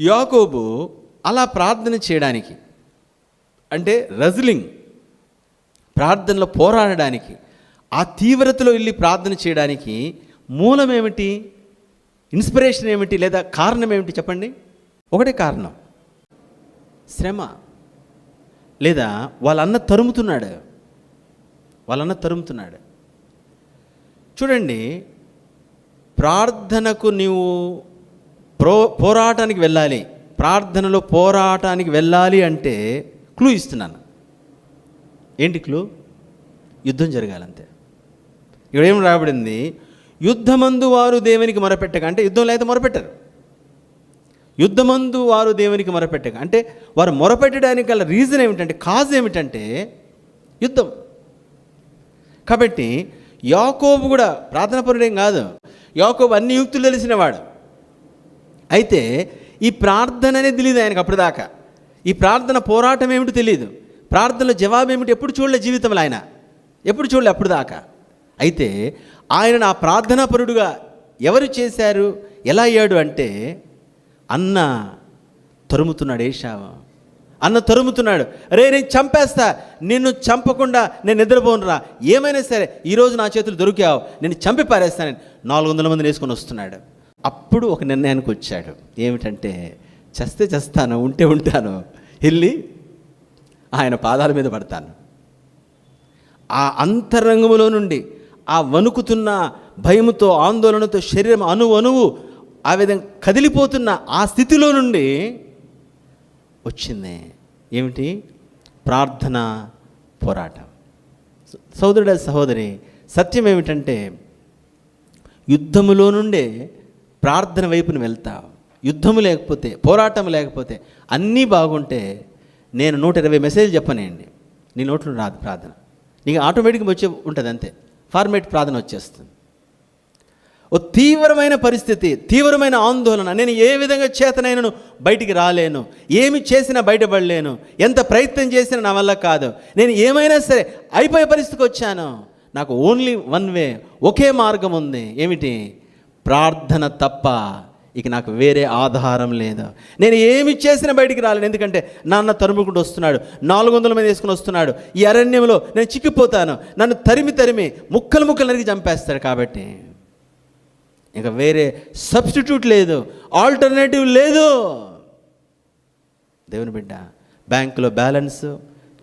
యాకోబు అలా ప్రార్థన చేయడానికి అంటే రజిలింగ్ ప్రార్థనలో పోరాడడానికి ఆ తీవ్రతలో వెళ్ళి ప్రార్థన చేయడానికి మూలం ఏమిటి? ఇన్స్పిరేషన్ ఏమిటి? లేదా కారణం ఏమిటి చెప్పండి? ఒకటే కారణం. శ్రమ. లేదా వాళ్ళన్న తరుముతున్నాడు. వాళ్ళన్న తరుముతున్నాడు. చూడండి ప్రార్థనకు నీవు ప్రో పోరాటానికి వెళ్ళాలి. ప్రార్థనలో పోరాటానికి వెళ్ళాలి అంటే క్లూ ఇస్తున్నాను. ఏంటి క్లూ? యుద్ధం జరగాలంతే. ఇక్కడ ఏం రాబడింది యుద్ధమందు వారు దేవునికి మొరపెట్టక అంటే యుద్ధంలో అయితే మొరపెట్టరు. యుద్ధమందు వారు దేవునికి మొరపెట్టక అంటే వారు మొరపెట్టడానికి గల రీజన్ ఏమిటంటే కాజ్ ఏమిటంటే యుద్ధం. కాబట్టి యాకోబు కూడా ప్రార్థన పరుడేం కాదు. యాకోబు అన్ని యుక్తులు తెలిసినవాడు అయితే ఈ ప్రార్థన అనేది తెలియదు ఆయనకు అప్పటిదాకా. ఈ ప్రార్థన పోరాటం ఏమిటో తెలియదు ప్రార్థనలో జవాబు ఏమిటి ఎప్పుడు చూడలే జీవితంలో ఆయన. ఎప్పుడు చూడలే అప్పుడు దాకా అయితే ఆయన ఆ ప్రార్థనా పరుడుగా ఎవరు చేశారు? ఎలా అయ్యాడు అంటే అన్న తరుముతున్నాడు ఏషావు అన్న తరుముతున్నాడు. రే నేను చంపేస్తా. నిన్ను చంపకుండా నేను నిద్రపోనురా. ఏమైనా సరే ఈరోజు నా చేతులు దొరికావు. నేను చంపి పారేస్తానని నాలుగు వందల మందిని వేసుకొని వస్తున్నాడు. అప్పుడు ఒక నిర్ణయానికి వచ్చాడు. ఏమిటంటే చస్తే చస్తాను ఉంటే ఉంటాను. వెళ్ళి ఆయన పాదాల మీద పడతాను. ఆ అంతరంగములో నుండి ఆ వణుకుతున్న భయముతో ఆందోళనతో శరీరం అణువు అణువు ఆ విధంగా కదిలిపోతున్న ఆ స్థితిలో నుండి వచ్చింది. ఏమిటి? ప్రార్థన పోరాటం. సోదరుడ సహోదరి సత్యం ఏమిటంటే యుద్ధములో నుండే ప్రార్థన వైపున వెళ్తావు యుద్ధము లేకపోతే పోరాటం లేకపోతే అన్నీ బాగుంటే నేను నూట ఇరవై మెసేజ్ చెప్పనేయండి. నీ నోట్లో రాదు ప్రార్థన. నీకు ఆటోమేటిక్గా వచ్చే ఉంటుంది అంతే. ఫార్మేట్ ప్రార్థన వచ్చేస్తుంది. ఓ తీవ్రమైన పరిస్థితి తీవ్రమైన ఆందోళన. నేను ఏ విధంగా చేతనైనను బయటికి రాలేను. ఏమి చేసినా బయటపడలేను. ఎంత ప్రయత్నం చేసినా నా వల్ల కాదు. నేను ఏమైనా సరే అయిపోయే పరిస్థితికి వచ్చాను. నాకు ఓన్లీ వన్ వే ఒకే మార్గం ఉంది. ఏమిటి? ప్రార్థన తప్ప ఇక నాకు వేరే ఆధారం లేదు. నేను ఏమి చేసినా బయటికి రాలేను. ఎందుకంటే నాన్న తరుముకుంటూ వస్తున్నాడు. నాలుగు వందల మంది వేసుకుని వస్తున్నాడు. ఈ అరణ్యంలో నేను చిక్కిపోతాను. నన్ను తరిమి తరిమి ముక్కలు ముక్కలు నరికి చంపేస్తాడు కాబట్టి. ఇంకా వేరే సబ్స్టిట్యూట్ లేదు. ఆల్టర్నేటివ్ లేదు. దేవుని బిడ్డ బ్యాంకులో బ్యాలెన్స్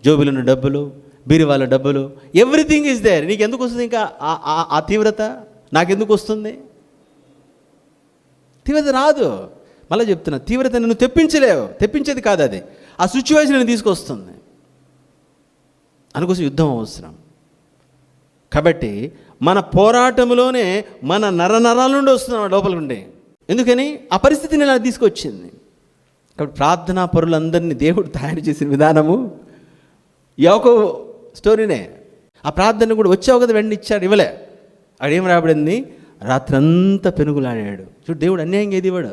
జోబులున్న డబ్బులు బీరువాళ్ళ డబ్బులు ఎవ్రీథింగ్ ఈజ్ దేర్ నీకు ఎందుకు వస్తుంది ఇంకా ఆ- ఆ- ఆ తీవ్రత? నాకెందుకు వస్తుంది? తీవ్రత రాదు. మళ్ళీ చెప్తున్నా తీవ్రత నువ్వు తెప్పించలేవు. తెప్పించేది కాదు అది. ఆ సిచ్యువేషన్ తీసుకొస్తుంది. అందుకోసం యుద్ధం అవసరం. కాబట్టి మన పోరాటంలోనే మన నరనరాల నుండి వస్తున్నాం లోపల నుండి ఎందుకని? ఆ పరిస్థితిని ఇలా తీసుకొచ్చింది. కాబట్టి ప్రార్థనా పరులందరినీ దేవుడు తయారు చేసిన విధానము యొక్క స్టోరీనే. ఆ ప్రార్థన కూడా వచ్చావు కదా వెండి ఇచ్చాడు ఇవ్వలే. అక్కడేం రాబడింది రాత్రంతా పెనుగులాడాడు. చూడు దేవుడు అన్యాయంగా ఏది ఇవ్వడు?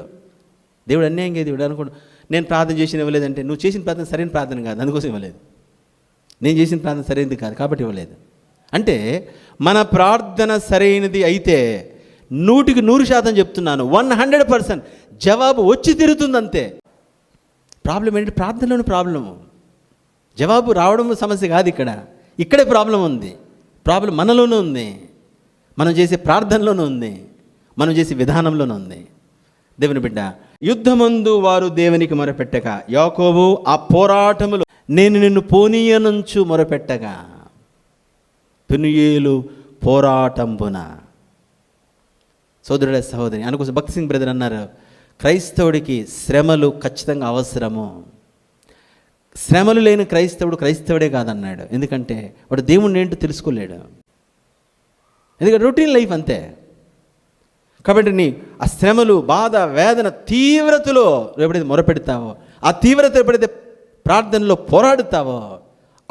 దేవుడు అన్యాయంగా ఏది ఇవ్వడు? అనుకో నేను ప్రార్థన చేసిన ఇవ్వలేదంటే నువ్వు చేసిన ప్రార్థన సరైన ప్రార్థన కాదు అందుకోసం ఇవ్వలేదు. నేను చేసిన ప్రార్థన సరైనది కాదు కాబట్టి ఇవ్వలేదు. అంటే మన ప్రార్థన సరైనది అయితే నూటికి నూరు శాతం చెప్తున్నాను వన్ హండ్రెడ్ పర్సెంట్ జవాబు వచ్చి తిరుగుతుంది అంతే ప్రాబ్లం ఏంటి ప్రార్థనలోని ప్రాబ్లము. జవాబు రావడం సమస్య కాదు ఇక్కడ. ఇక్కడే ప్రాబ్లం ఉంది. ప్రాబ్లం మనలోనే ఉంది. మనం చేసే ప్రార్థనలోనూ ఉంది. మనం చేసే విధానంలోనూ ఉంది. దేవుని బిడ్డ యుద్ధమందు వారు దేవునికి మొరపెట్టక యాకోబు ఆ పోరాటములో నేను నిన్ను పోనీయనుంచు మొరపెట్టగా పెనుయేలు పోరాటంబున. సోదరుడ సహోదరి అనుకోసం భక్తి సింగ్ బ్రదర్ అన్నారు క్రైస్తవుడికి శ్రమలు ఖచ్చితంగా అవసరము. శ్రమలు లేని క్రైస్తవుడు క్రైస్తవుడే కాదన్నాడు. ఎందుకంటే వాడు దేవుణ్ణి ఏంటో తెలుసుకోలేడు. ఎందుకంటే రొటీన్ లైఫ్ అంతే. కాబట్టి నీ ఆ శ్రమలు బాధ వేదన తీవ్రతలో ఎప్పుడైతే మొరపెడతావో ఆ తీవ్రత ఎప్పుడైతే ప్రార్థనలో పోరాడుతావో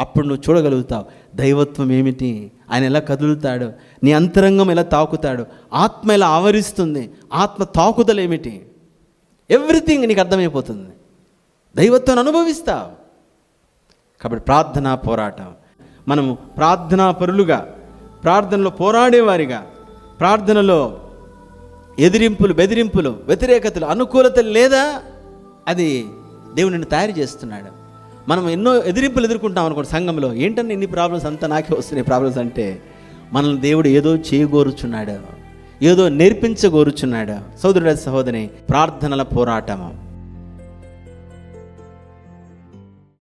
అప్పుడు నువ్వు చూడగలుగుతావు దైవత్వం ఏమిటి ఆయన ఎలా కదులుతాడు నీ అంతరంగం ఎలా తాకుతాడు ఆత్మ ఎలా ఆవరిస్తుంది ఆత్మ తాకుదలు ఏమిటి? ఎవ్రీథింగ్ నీకు అర్థమైపోతుంది. దైవత్వాన్ని అనుభవిస్తావు. కాబట్టి ప్రార్థనా పోరాటం. మనము ప్రార్థనా పరులుగా ప్రార్థనలో పోరాడేవారిగా ప్రార్థనలో ఎదిరింపులు బెదిరింపులు వ్యతిరేకతలు అనుకూలతలు లేదా అది దేవుని తయారు చేస్తున్నాడు. మనం ఎన్నో ఎదిరింపులు ఎదుర్కొంటాం అనుకోండి సంఘంలో. ఏంటంటే ఇన్ని ప్రాబ్లమ్స్ అంతా నాకే వస్తున్నాయి ప్రాబ్లమ్స్ అంటే మనల్ని దేవుడు ఏదో చేయగోరుచున్నాడు. ఏదో నేర్పించగోరుచున్నాడు. సోదరుడ సహోదరి ప్రార్థనల పోరాటము.